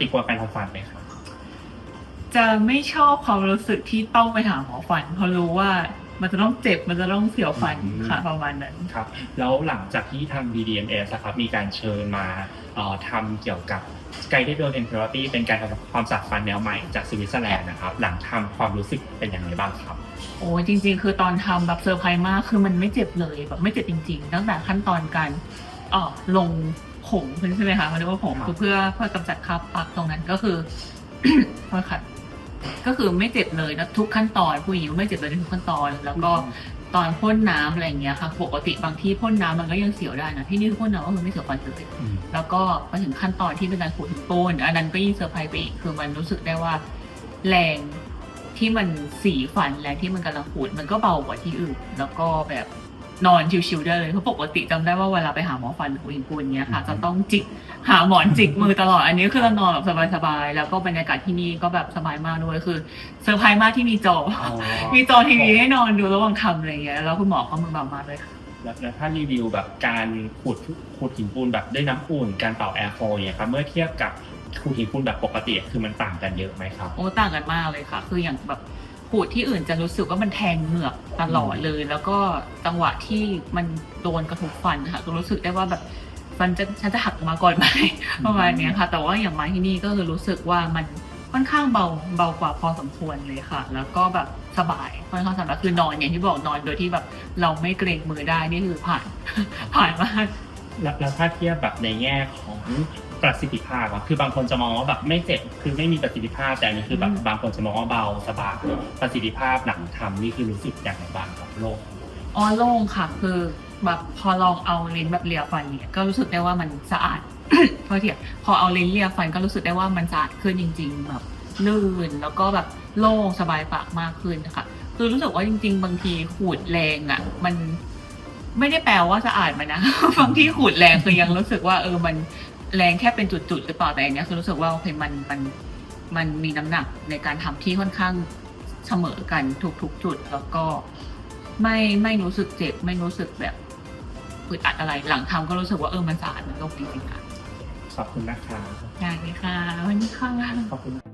ติกลัวการทำฟันไหมครับจะไม่ชอบความรู้สึกที่ต้องไปหาหมอฟัน เพราะรู้ว่ามันจะต้องเจ็บมันจะต้องเสียวฟันอืมค่ะประมาณนั้น ครับแล้วหลังจากที่ทาง BDMS อะครับมีการเชิญมาเอ่อทำเกี่ยวกับ Guided Bone and Therapy เป็นการทำความสะอาดฟันแนวใหม่จากสวิตเซอร์แลนด์นะครับหลังทำความรู้สึกเป็นอย่างไรบ้างครับ โอ้ยจริง ๆ คือตอนทำแบบเซอร์ไพรส์มากคือมันไม่เจ็บเลยแบบไม่เจ็บจริง ๆ ตั้งแต่ขั้นตอนการเออลง ผงใช่ไหมคะเขาเรียกว่าผงครับคือเพื่อเพื่อกำจัดคราบปลักตรงนั้นก็คือโทษค่ะก็คือไม่เจ็บเลยนะทุกขั้นตอนผู้หญิงไม่เจ็บเลยในทุกขั้นตอน แล้วก็ตอนพ่นน้ำอะไรอย่างเงี้ยค่ะปกติบางที่พ่นน้ำมันก็ยังเสียวได้นะที่นี่พ่นน้ำก็คือไม่เสียวฟันเลยอืมแล้วก็มาถึงขั้นตอนที่เป็นการขูดหินปูนอันนั้นก็ยิ่งเซอร์ไพรส์ไปอีกคือมันรู้สึกได้ว่า แรงที่มันสีฟันแรงที่มันกำลังขูดมันก็เบากว่าที่อื่น แล้วก็แบบ นอนชิวๆได้เลยเพราะปกติจำได้ว่าเวลาไปหาหมอฟันขูดหินปูนเนี้ยค่ะ จะต้องจิกหาหมอนจิกมือตลอดอันนี้คือเรานอนแบบสบายๆแล้วก็บรรยากาศที่นี่ก็แบบสบายมากด้วยคือเซอร์ไพรส์มากที่มีจออ๋อมีจอทีวีให้นอนดูระหว่างทำอะไรเงี้ยแล้วคุณหมอเขามือเบามากเลยค่ะแล้วแล้วถ้ารีวิวแบบการขูดขูดหินปูนแบบด้วยน้ำอุ่นการเป่าแอร์โฟลเนี่ยครับเมื่อเทียบกับขูดหินปูนแบบปกติคือมันต่างกันเยอะไหมครับ โอ้ต่างกันมากเลยค่ะ คืออย่างแบบ ขูดที่อื่นจะรู้สึกว่ามันแทงเหงือกตลอดเลย แล้วก็จังหวะที่มันโดนกระทบฟันค่ะก็รู้สึกได้ว่าแบบฟันจะฉันจะหักมาก่อนไหมประมาณเนี้ยค่ะ แต่ว่าอย่างมาที่นี่ก็คือรู้สึกว่ามันค่อนข้างเบาเบากว่าพอสมควรเลยค่ะ แล้วก็แบบสบายค่อนข้างสบายคือนอนอย่างที่บอกนอนโดยที่แบบเราไม่เกรงมือได้นี่คือผ่านผ่านมากแล้วแล้วถ้าเทียบแบบในแง่ของ ประสิทธิภาพอะคือบางคนจะมองว่าแบบไม่เจ็บคือไม่มีประสิทธิภาพแต่อันนี้คือแบบอืมบางคนจะมองว่าเบาสบายประสิทธิภาพหลังทำนี่คือรู้สึกอย่างไรบ้างกับโลก อ๋อโล่งค่ะคือแบบพอลองเอาลิ้นแบบเลียฟันเนี่ยก็รู้สึกได้ว่ามันสะอาดโทษทีอะพอเอาลิ้นเลียฟันก็รู้สึกได้ว่ามันสะอาดขึ้นจริง ๆ แบบลื่นแล้วก็แบบโล่งสบายปากมากขึ้นนะคะคือรู้สึกว่าจริง ๆ บางทีขูดแรงอะ มันไม่ได้แปลว่าสะอาดมันนะ บางที่ขูดแรงคือยังรู้สึกว่าเออมัน แรงแค่เป็นจุดๆหรือเปล่าแต่อันเนี้ยคือรู้สึกว่าโอเคมันมันมันมีน้ำหนักในการทำที่ค่อนข้างเสมอกันทุกๆจุด แล้วก็ไม่ไม่รู้สึกเจ็บ ไม่รู้สึกแบบอึดอัดอะไรหลังทำก็รู้สึกว่าเออมันสะอาดมันโล่งจริงๆค่ะขอบคุณนะคะได้เลยค่ะวันนี้ค่ะ ขอบคุณ